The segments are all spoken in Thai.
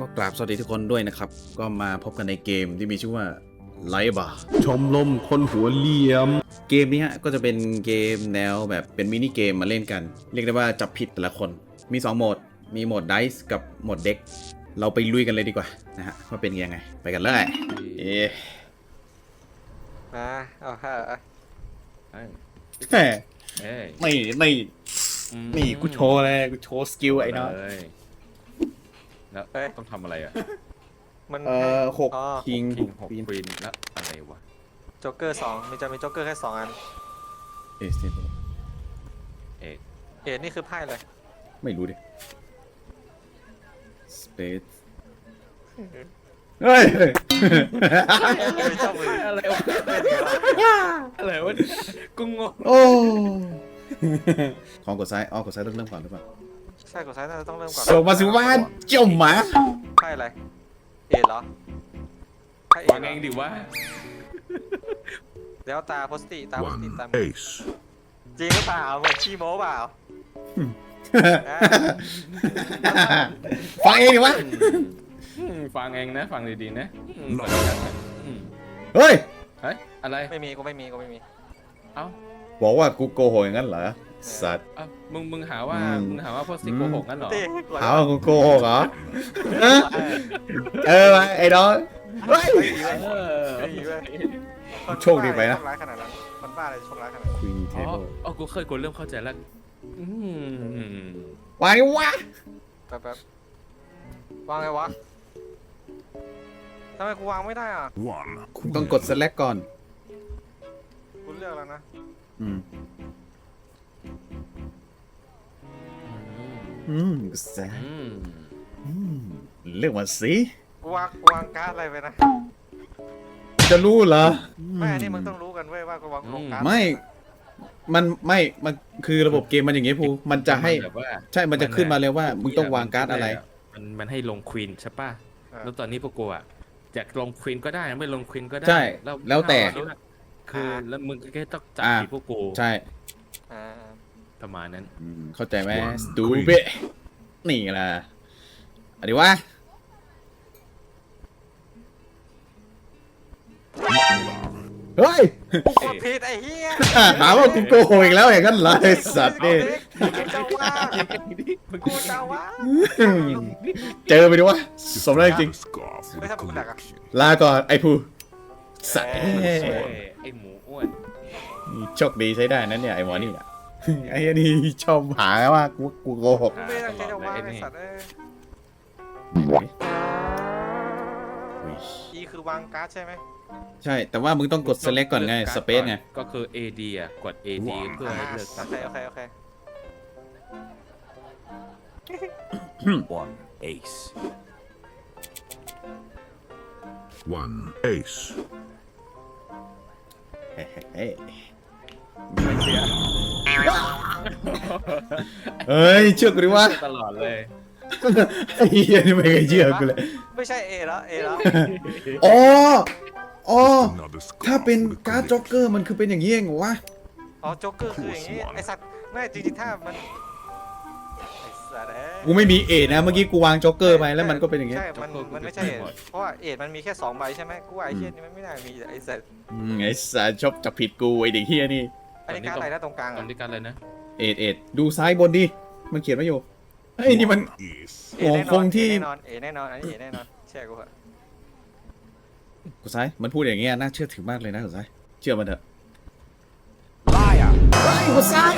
ก็กราบสวัสดีทุกคนด้วยนะครับ ก็มาพบกันในเกมที่มีชื่อว่าไลบาชมรมคนหัวเหลี่ยม เกมนี้ฮะก็จะเป็นเกมแนวแบบเป็นมินิเกมมาเล่นกัน เรียกได้ว่าจับผิดแต่ละคน มี 2 โหมด มีโหมดไดส์กับโหมดเด็ก เราไปลุยกันเลยดีกว่านะฮะว่าเป็นยังไง ไปกันเลยเอ๊ะมาเอาฮะเอาเอ้ยแหม่เอ้ยนี่นี่อืมนี่กูโชว์เลยกูโชว์สกิลไอ้น้องเลย แล้วต้องทำอะไรอะมันเอ่อหกอ๋อคิงคิงหหกกปีนควีนแล้วอะไรวะโจ๊กเกอร์สองมีจะมีโจ๊กเกอร์แค่สองอัน เอสเนี่ยเอกเอ็ดนี่คือไพ่เลย ไม่รู้ดิ Space เฮ้ยเจ้ามืออะไรวะอะไรวะกูงงโอ้ของกดซ้ายอ๋อกดซ้ายต้องเริ่มก่อนหรือเปล่า ใช่กดซ้ายน่าจะต้องเริ่มก่อนส่งมาสิว่านเจ้าหมาไพ่อะไร เอ็ดเหรอไพ่เอ็วาดงเหรเอองดิวะเดี๋ยวตาโพสติตาโพสติ One ตาม ace. จริงหรือเปล่าเหมือนขี้โม้เปล่าฟังเองดิวะอืมฟังเองนะ ฟังดีๆนะอืมหรออืมเฮ้ย เฮ้ย อะไร ไม่มีก็ไม่มีก็ไม่มี เอ้า บอกว่ากูโกหกอย่างนั้นเหรอ สัตว์เอ้ามึงมึงหาว่าอืม มึงหาว่าพ่อสิโกหกงั้นเหรอตีหาว่ากูโกหกเหรอฮะเออไอ้น้อง เฮ้ย เออไม่มีเว้ยคนโชคดีไปนะโชคร้ายขนาดนั้นคนบ้าอะไรโชคร้ายขนาดนั้น Queen อ๋อ Table อ๋อกูเคยกูเริ่มเข้าใจแล้วอืมวางดิวะแป๊บแป๊บวางไงวะทำไมกูวางไม่ได้อะ One. คุณต้องกด select ก่อน กูเลือกแล้วนะ อืม อืมกด select อืมอืมเลือกมาสิกูวางกูวางการ์ดอะไรไปนะจะรู้เหรอไม่อันนี้มึงต้องรู้กันเว้ยว่ากูวางลงการ์ดไม่ มันไม่มันคือระบบเกมมันอย่างงี้ภูมันจะให้ แบบว่า ใช่มันจะขึ้นมาเลยว่า มึงต้องวางการ์ดอะไร มันมันให้ลงควีนใช่ป่ะ เออ แล้วตอนนี้พวกกูอะอยากลงควีนก็ได้ไม่ลงควีนก็ได้ใช่แล้วแต่คือแล้วมึงก็แค่ต้องจับอ่าผิดพวกกูใช่ อ่า ประมาณนั้น อืมเข้าใจไหม One สตู queen เบะนี่ล่ะอันนี้วะเฮ้ยกูกดผิดไอ้เหี้ยหาว่ากูโกหกอีกแล้วอย่างนั้นเหรอไอ้สัตว์นี่กูเจ้าว่ากูเจ้าว่าเจอไปดิวะสมแล้วจริง Scarf Wait, with have a look. collection. ลาก่อนไอ้ภูสัตว์เอ้ยไอหมูอ้วนนี่โชคดีใช้ได้นะเนี่ยไอ้หมอนี่อะ ไอ้อันนี่ชอบหาว่ากูกูโกหกกูไม่ตั้งใจจะวางไอ้สัตว์เอ้ยอุ๊ยอีคือวางการ์ดใช่ไหมใช่ แต่ว่ามึงต้องกด select ก่อนไง space ไง ก็คือ AD อะ กด AD เพื่อให้เลือกโอตัดเคโอเคโอเค One ace. One ace. เฮ้ย ไม่เชื่อเฮ้ยเชื่อกูดิวะตลอดเลย ไอ้เหี้ยนี่ไม่เคยเชื่อกูเลยไม่ใช่เอแล้วเอแล้วอ๋ออ๋อ Another scarf ถ้าเป็น with การ์ดจ็อกเกอร์มันคือเป็นอย่างนี้เองเหรอวะอ๋อโจ๊กเกอร์คืออย่างนี้ไอ้สัตว์ไม่จริงๆถ้ามันไอ้สัตว์เอ้ยกูไม่มีเอทนะเมื่อกี้กูวางจ็อกเกอร์ไปแล้วมันก็เป็นอย่างงี้ใช่มันมันไม่ใช่เอทเพราะว่าเอทมันมีแค่สองใบใช่ไหมกูว่าไอ้เชี่ยนี่มันไม่น่ามีไอ้สัตว์อืมไอ้สารชอบจับผิดกูไอ้เด็กเฮียนี่ อันนี้การ์ดอะไรนะตรงกลางตออะนนี้กันเลยนะ เอทเอทดูซ้ายบนดิ มันเขียนไว้อยู่เฮ้ยนี่มัน ace. เอแน่นคอนงที่เอแน่นอนเอแน่นอนอันนี้เอแน่นอนเชื่อกูเหอะกูซ้าย มันพูดอย่างเงี้ยน่าเชื่อถือมากเลยนะกูซ้าย เชื่อมันเถอะ Liar. ไอ้กูซ้าย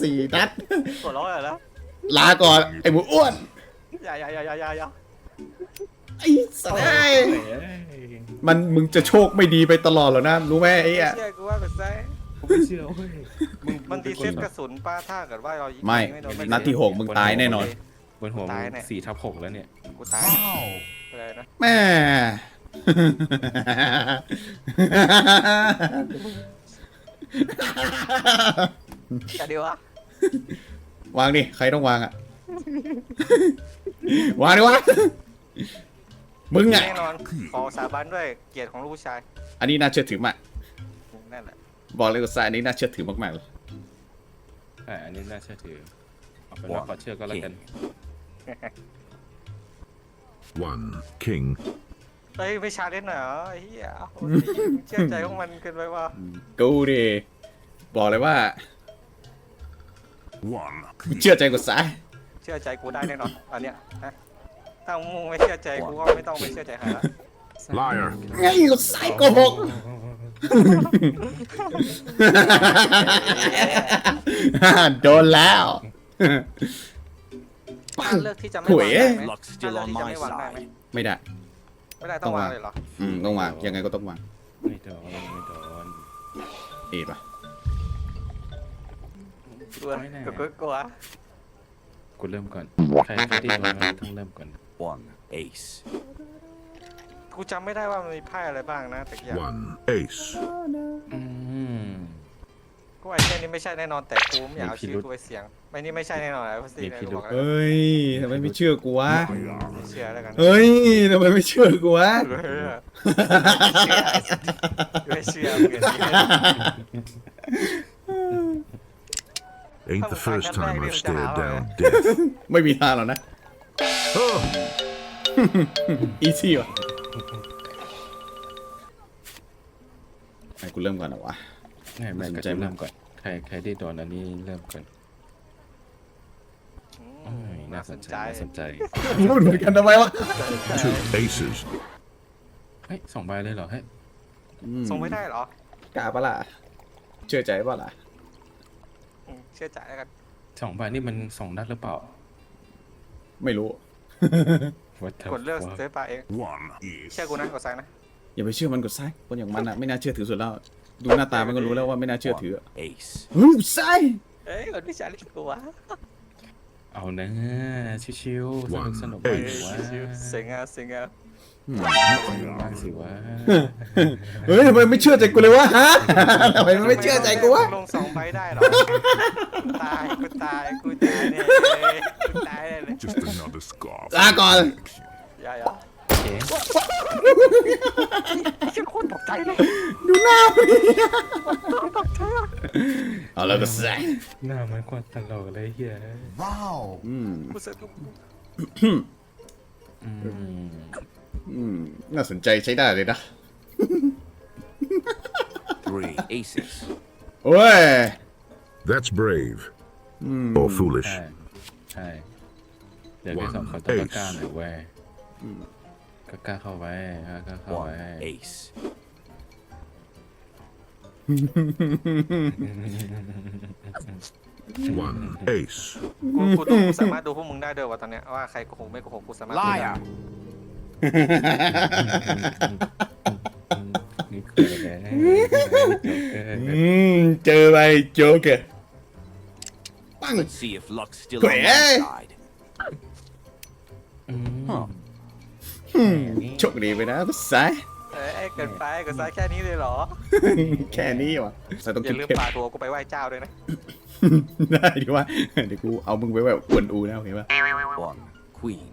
สี่นัดกดร้อยเหรอลาก่อน ไอ้หมูอ้วน อย่าอย่าอย่าอย่าอย่า อย่าไอ้สัสมันมึงจะโชคไม่ดีไปตลอดหรอนะ รู้ไหมไอ้อะเชื่อกูว่าแบบไซผมไม่เชื่อเว้ยมันดีเซ็ตกระสุนป้าถ้าเกิดว่าเรายิงไม่ โดนนัดที่หกมึงตายแน่นอน บนหัวมึตายงแน่สี่ทับหกแล้วเนี่ยกูตายอะไรนะแม่จะดีวะวางดิ ใครต้องวางอะ วางดิวะ มึงอะ แน่นอน ขอสาบานด้วยเกียรติของลูกผู้ชายอันนี้น่าเชื่อถือมาก นั่นแหละบอกเลยว่าสายอันนี้น่าเชื่อถือมากๆเลยช่อันนี้น่าเชื่อถือเอาเป็นว่าขอเชื่อก็แล้วกัน One king. เฮ้ยไม่ชาเล่นหน่อยเหรอไอ้เหี้ยโอ้ยเชื่อใจของมันเกินไปว่ะกูดิบอกเลยว่า One เชื่อใจกดซ้าย เชื่อใจกูได้แน่นอนอันเนี้ยนะ ถ้ามึงไม่เชื่อใจกูก็ไม่ต้องไปเชื่อใจใครละ liar. ไงกดซ้ายโกหกโดนแล้ว ถ้าเลือกที่จะไม่โถ่วางเอ้ได้ยไหม Luck's ถ้า still เลือก on ที่จะ my ไม่วางได้ไหม side. ไม่ได้ ไม่ได้ต้องวางเลยเหรอ อืมต้องวางยังไงก็ต้องวางไม่โดนไม่โดน เอ็ดปะกลัวไม่แน่ กลัวกลัว กูเริ่มก่อน ใครใครที่โดนมันต้องเริ่มก่อน One ace. กูจำไม่ได้ว่ามันมีไพ่อะไรบ้างนะแต่กี้ One ace. อืม กูไอ้เช่นนี้ไม่ใช่แน่นอนแต่กูไม่อยากเอามีพิชีรุวิตธกูไปเสี่ยงไม่นี่ไม่ใช่แน่นอนไอ้พัสมีตีพิกูรุบธอกแล้วเฮ้ยทำไมไม่เชื่อกูวะ ไม่เชื่อแล้วกันเฮ้ยทำไมไม่เชื่อกูวะเออไม่เชื่อเหมือนกัน Ain't the Oh, first I'm time not I've even stared down. down death. ไม่มีทางหรอกนะ Oh, อีซี่ว่ะไอ้กูเริ่มก่อนนะวะไม่ไม่สนก็ใจจะมากเริ่มก่อน ใครใครที่โดนอันนี้เริ่มก่อนโอ้ยน่าสนใจน่าสนใจพูดเหมือนกันทำไมวะ two aces. เฮ้ยสองใบเลยเหรอเฮ้ยส่งไม่ได้เหรอกล้าปะล่ะ เชื่อใจปะล่ะ อืมเชื่อใจแล้วกัน สองใบนี่มันสองนัดหรือเปล่า ไม่รู้ What the กดเลือก fuck ซื้อปลาเอง One is เชื่อกูนะกดซ้ายนะ อย่าไปเชื่อมันกดซ้ายคนอย่างมันอะไม่น่าเชื่อถือสุดแล้ว ดูหน้าตามันก็รู้แล้วว่าไม่น่าเชื่อถือ one ace. เฮ้ยซ้ายเอ้ยกดวิชาลิกูวะเอานะชิวๆสนุก One สนุกไป ace วะเสียงอะเสียงอะ บ้างสิวะเฮ้ยทำไมไม่เชื่อใจกูเลยวะฮะทำไมมันไม่เชื่อใจกูวะลงสองใบได้เหรอกูตายกูตายกูตายเนี่ยกูตายเนี่ยเลย Just another scar. ลาก่อนอย่าอย่าโอเคฉันโคตรตกใจเลยดูหน้ามันดิเอาแล้วก็ซ้ายหน้ามันโคตรตลกเลยเฮียอืมกูเสือกกู อืมอืม น่าสนใจใช้ได้เลยนะ Three aces. โอ้ย That's brave. Or foolish. ใช่ใช่เดี๋ยวแค่สองคนต้องกล้าๆหน่อยเว้ยกล้าๆเข้าไว้กล้าๆเข้าไว้ One ace. 1 ace. กูกูต้องกูสามารถดูพวกมึงได้ด้วยว่าตอนเนี้ยว่าใครโกหกไม่โกหกกูสามารถดูได้ Liar. นี่คื ออะไรนะเอออืมเจอไปโจ๊กเกอร์ปัง Let's see if luck's still Quẻ. on my side. อืมโชคดีไปนะก็ซ้ายเอ้ยเกินไปกดซ้ายแค่นี้เลยเหรอ แค่นี้วะใส่ต้องอย่าลืมเข้มพาตัวกูไปไหว้เจ้าด้วยนะๆได้ดีว่าเดี๋ยวกูเอามึงไปแบบกวนอูนะโอเคปะ One queen.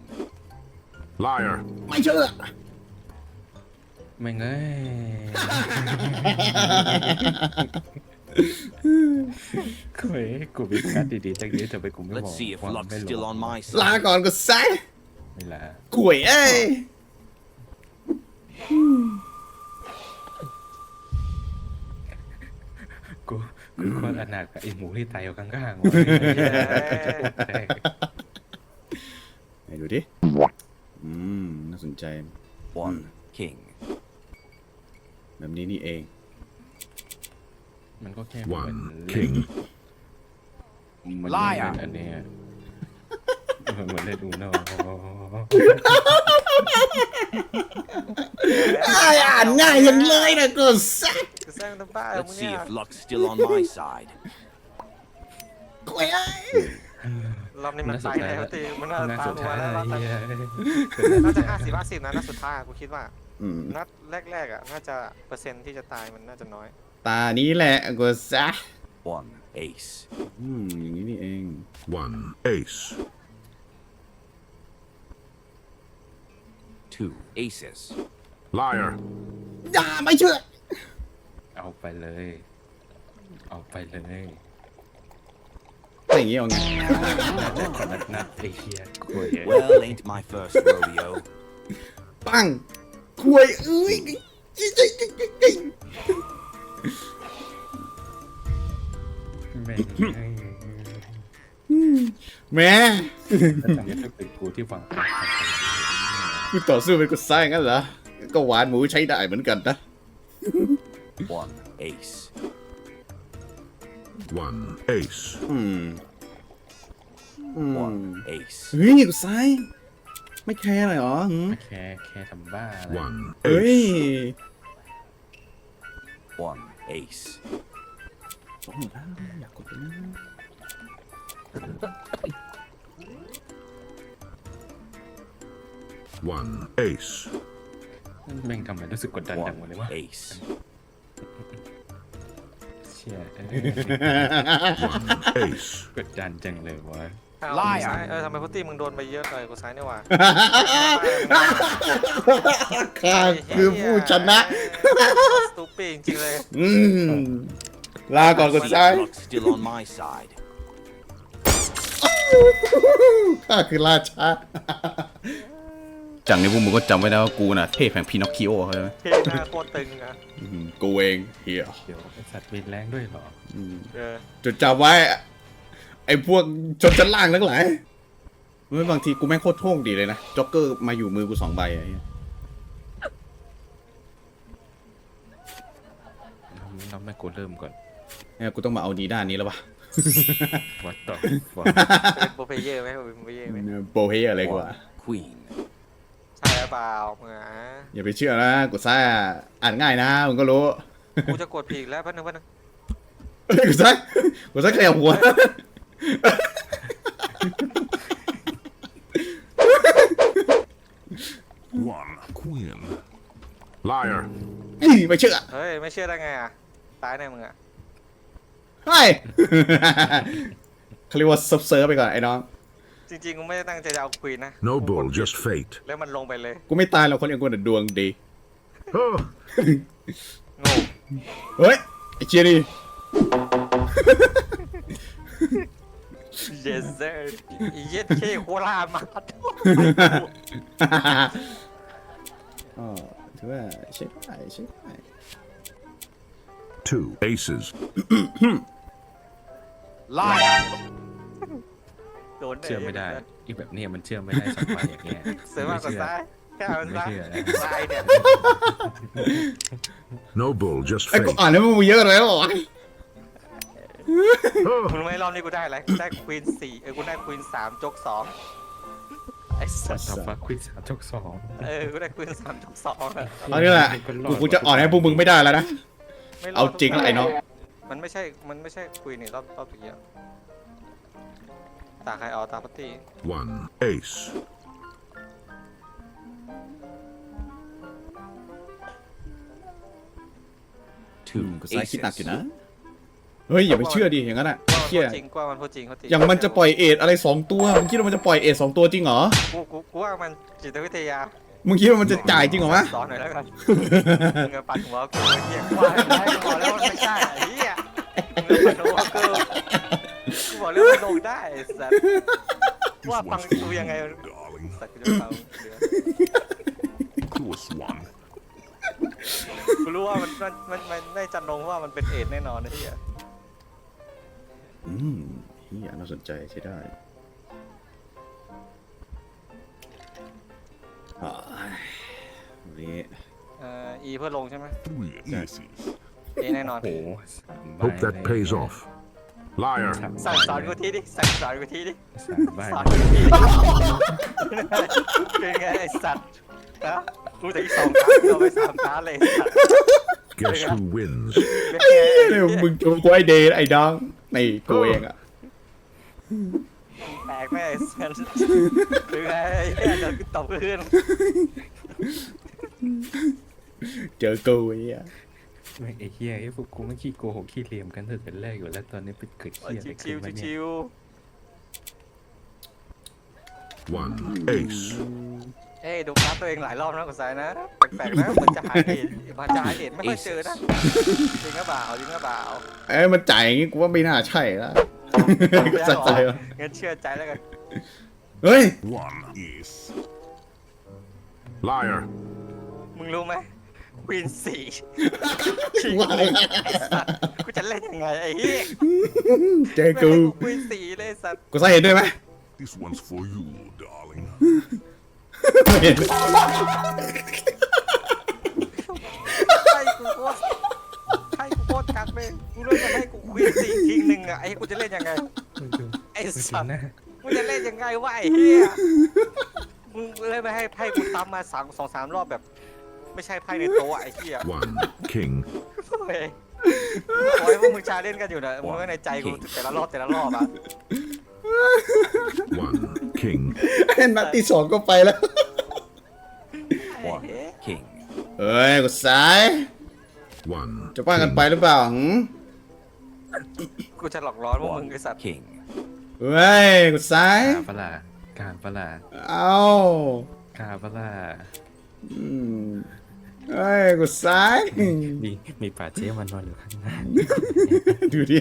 Liar. ไม่เชื่อ ไม่เงยคุยกูมีการดดีๆตั้งเยอะทำไมกูไม่บอ Let's ก see if 嗯ว่า luck's ไม่ล still ง on my ลา side. ก่อนก็ซ้ายไม่ละกล้วยเอ้ยกูกูโคนอนาถกับไอหมูที่ตายอยู่ข้างๆวะไหนดูดิ อืม น่าสนใจ One king. แบบนี้นี่เอง มันก็แค่เหมือน One เล่น king. เหมือน Liar เล่นอันเนี้ยเหมือนเล่นอูโน่อ่านง่ายยังเลยนะก็ซักกูสร้างน้ำบ้ามึง Let's เนี่ see ย if luck's still on my side. กล้วยเอ้ย รอบนี้มันไปแล้วตีมันน่าน่าตาสมนหัใจวแล้วรอบเหี้ยน่าจะห้าสิบห้าสิบนะนัดสุดท้ายกูคิดว่า อืมนัดแรกๆอะน่าจะเปอร์เซ็นต์ที่จะตายมันน่าจะน้อย ตานี้แหละก็ซัก One ace. อืมอย่างนี้นี่เอง One ace. Two aces. Liar. อย่าไม่เชื่อเอาไปเลย เอาไปเลย อะไรอย่างเงี้ยเอาไงขอนัดนัดไอ้เหี้ยกล้วย Well, ain't my first rodeo. ปังควยเอ้ยแม่งแหม่ถ้าจำไม่ได้เป็นกูที่ฟังกูต่อสู้เป็นกูซ้ายงั้นเหรอ ก็หวานหมูใช้ได้เหมือนกันนะ One ace. One ace. อืม อืม One ace. เฮ้ยกูซ้าย ไม่แคร์เลยเหรอหืมแค่แค่ทำบ้าอะไร One เฮ้ย ace. One ace. สองหมื่นห้าอยากกดเลยนะ One ace. แม่งทำไมรู้สึกกดดันจัง One วะเลยวะ ace. ชี่ยเอ้ย ace. กดดันจังเลยวะไล่อะ เออทำไมพุตตี้มึงโดนไปเยอะเลยกูซ้ายนี่หว่า ข้าคือผู้ชนะ สตูปีจริงๆเลย อืมลาก่อนกดซ้าย Luck's still on my side. ข้าคือราชา จากนี้พวกมึงก็จำไว้นะว่ากูน่ะเทพแห่งพีนอคคิโอเข้าใจไหมเท่หน้าโคตรตึงอะอืมกูเองเฮียเดี๋ยวไอ้สัตว์บินแรงด้วยเหรอ อืมเออจดจำไว้ ไอ้พวกชนชั้นล่างทั้งหลายเมื่อบางทีกูแม่งโคตรโชคดีเลยนะจ็อกเกอร์มาอยู่มือกูสองใบอะไอ้เหี้ยเราไม่กูเริ่มก่อนเนี่ยกูต้องมาเอาดีด้านนี้แล้วปะวัดต่อวัด เป็นโปรเพเยอร์ไหมเป็นโปรเพเยอร์ไหม โปรเฮียอะไรกว่า Queen. ใช่หรือเปล่ามึงอะอย่าไปเชื่อนะกูซ่าอ่านง่ายนะมึงก็รู้กูจะกดผิดแล้วแป๊บนึงแป๊บนึงเฮ้ยกูซ่ากูซ่าขยับหัว One queen. Liar. อี้ไม่เชื่อเฮ้ยไม่เชื่อได้ไงอะตายแน่มึงอะเฮ้ยเขาเรียกว่าซับเซิร์ฟไปก่อนไอ้น้อง จริงๆกูไม่ได้ตั้งใจจะเอาควีนนะ No กูก bull, ดผิด just fate. แล้วมันลงไปเลยกูไม่ตายหรอกคนอย่างกูน่ะดวงดี Oh, โง่เฮ้ย ไอ้เชียนี่ เยสเซอร์เย็ดเคโคราชมาอ๋อถือว่าใช่ได้ใช่ได้ two aces. Liar. โดนเชื่อไม่ได้อีแบบเนี้ยมันเชื่อไม่ได้สักวันอย่างเงี้ยเสือมากกว่าซ้ายแค่มันซ้ายไม่เชื่อนะซ้ายเนี่ย No bull, just ไอ้กู fate. อ่านแล้วมึงเยอะแล้วเหรอ Oh, มึงไม่รอบนี้กูได้อะไรกูได้ควีนสี่เออกูได้ควีนสามจกสองไอ้สัสต่อฟ้าควิดสามจกสองเออกูได้ควีนสามจกสองอะเอานี่แหละกูกูจะอ่อนให้พวกมึงไม่ได้แล้วนะ ไม่ดเอาจริงแล้วไอ้น้อง มันไม่ใช่มันไม่ใช่ควีนนี่รอบรอบตะกี้อะ ตาใครเอาตาพัตตี้ one ace. อืม Two กูซ้ายคิดหนักอยู่นะ aces. เฮ้ยอย่าไปเชื่อดิอย่างนั้นอะว่ามันเชื่อพูดจริงกว่ามันพูดจริงเขาจริงอย่างมันจะปล่อยเอทอะไรสองตัวมึงคิดว่ามันจะปล่อยเอทสองตัวจริงเหรอกูกูกูว่ามันจิตวิทยามึงคิดว่ามันจะจ่ายจริงเหรอวะสอนหน่อยแล้วกันมึงอะปัดหัวกูไอ้เหี้ยกูว่าให้กูบอกแล้วมันไม่ใช่ไอ้เหี้ยมึงอะปัดหัวกู กูบอกแล้วมันลงได้ไอ้สัสว่าฟังดูยังไง Darling. สัตว์กูจะฟังเดี๋ยว Close one. กูรู้ว่ามันมันมันมันไม่จันลงว่ามันเป็นเอดแน่นอนนะที่อะอืมเฮียน่าสนใจใช้ได้อ่าวันนี้เอ่ออีเพื่อลงใช่ไหม Three aces. เอแน่นอนโอ้โหสามใบ Hope that เลย pays off. Liar. สามใบสั่งสอนกูทีดิสั่งสอนกูทีดิสามใบสอนกูทีดิเป็นไงไอ้สัตว์นะกูถึงสองครั้งเอาไปสามครั้งเลยไอ้สัตว์ Guess who wins? เป็นไงไอ้เดี๋ยวเหี้ยมึงจูกูไอเดย์ไอ้ดองในกูเองอะแตกแม่ไอ้สัตว์เป็นไงไอ้เหี้ยโดนกูตบขึ้นเจอกูไอ้เหี้ย แม่งไอ้เหี้ยไอ้พวกกูไม่ขี้โกหกขี้เหลี่ยมกันตั้งแต่แรกอยู่แล้วตอนนี้เป็นเกิดเหี้ยอะไรชิขึ้วนมาๆเนี่ยชิว One ace. ๆเอ้ยดูกราฟตัวเองหลายรอบนะคุณสายนะ แปลกๆนะเหมือนจะหาเห็นมันจะหาเห็นไม่ค่อยเจอนะจริงหรือเปล่าจริงหรือเปล่าเอ้ยมันจ่ายอย่างงี้กูว่าไม่น่าใช่ละสัตว์ใจวะงั้นเชื่อใจแล้วกันเฮ้ย One ace. Liar. มึงรู้ไหม ควีนสี่ว่าอะไรกูจะเล่นยังไงไอ้เหี้ยเจอกูควีนสี่เลยสัตว์กูใส่เห็นด้วยไหม This one's for you, darling. เห็นให้กูโคตรให้กูโคตรกักเลยกูเล่นจะให้กูควีนสี่ทิ้งหนึ่งอะไอ้กูจะเล่นยังไงไอ้สัตว์นะมึงจะเล่นยังไงวะไอ้เหี้ยมึงเลยไม่ให้ไพ่กูตามมาสามสองสามรอบแบบ ไม่ใช่ไพ่ในโต๊ะอะไอ้เหี้ย One king. เฮ้ยขอให้พวกมึงชาเล่นกันอยู่นะมึงก็ในใจกูแต่ละรอบแต่ละรอบอะ One king. นัดที่สองก็ไปแล้ว One king. เฮ้ยกูสาย One จะป้ากันไปหรือเปล่าหืมกูจะหลอกล้อนพวกมึงไอ้สัตว์ King. เฮ้ยกูสาย กาปะล่ะกาปะล่ะเอากาปะล่ะอืม เฮ้ยกูสาย มีมีป่าเจ๊มันนอนอยู่ข้างหน้าดูดิ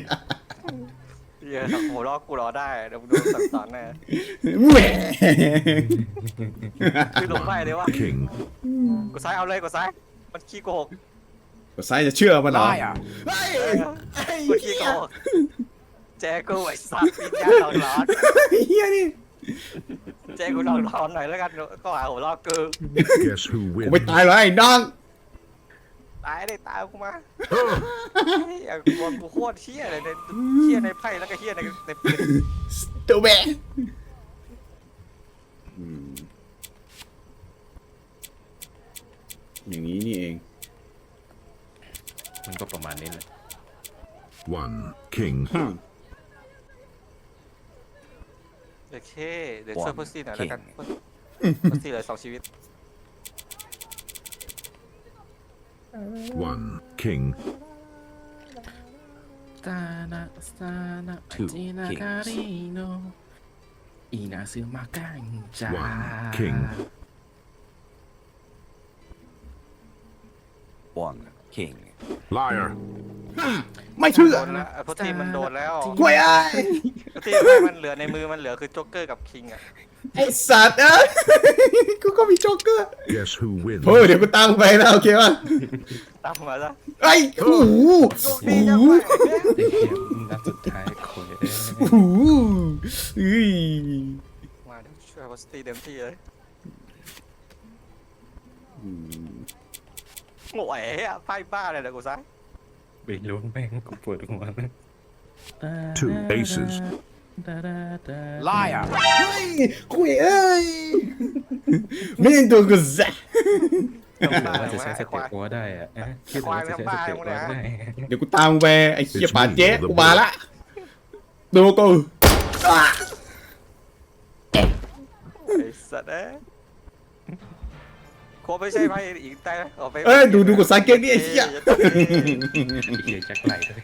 เหี้ยโหรอกูรอได้เดี๋ยวมึงดูสั่งสอนแน่แหมคือลงไปเลยวะ king. กูซ้ายเอาเลยกูซ้าย มันขี้โกหกกูสายจะเชื่อมันเหรอ Liar. กูขี้โกหกแจกูไอ้สัตว์ปิญญาหลอนหลอน เฮียนี่ แจกูหลอนหลอนหน่อยแล้วกันก็หาหัวรอกู Guess who กูไม่ wins? ตายหรอกไอ้น้องตายได้ตายกูมาเฮียกูบอลกูโคตรเฮี้ยเลยในเฮี้ยในไพ่แล้วก็เฮี้ยในในปืนตัวแบะอย่างนี้นี่เอง มันก็ประมาณนี้แหละ One king. เดี๋ยวเคเดี๋ยวช่วยพุซซี่หน่อยแล้วกัน King พุซซี่เหลือสองชีวิต One king. ตานาสตานา Two จินา kings การิโนอีนาซึมากังจา One king. One king. Liar. ไม่เชื่อโดนแล้วไอ้พุซซี่มันโดนแล้วกล้วยไอ้พุซซี่มันเหลือในมือมันเหลือคือโจ๊กเกอร์กับคิงอะไอ้สัตว์เอ้ยกูก็มีโจ๊กเกอร์ Guess who wins? เฮ้ยเดี๋ยวกูตามมึงไปนะโอเคป่ะตามมาซะไอ้โอ้โหโชคดีจังวะไอ้เหี้ยนัดสุดท้ายโคยโอ้โหอุ้ยมาเดี๋ยวช่วยพุซซี่เต็มที่เลยโง่เอ๋อะไพ่บ้าเลยเดี๋ยวกูซ้า ยไปล้วงแม่งกูปวดหัว Two aces. Liar. เฮ้ยคุยเอ้ยไม่ยังตัวกูซะว่าจะใช้สเต็ปโอได้อะเอ๊ะคิดว่าจะใช้สเต็ปโอได้ เดี๋ยวกูตามมึงไปไอ้เหี้ยป่าเจ๊กูมาละดูกูอะไอ้สัตว์เอ้ย โคไม่ใช่ไพ่อีกแต่เอาไปเอ้ยดูดูกูสายเก่งนี่ไอ้เหี้ยเหี้ยจักไหลเลย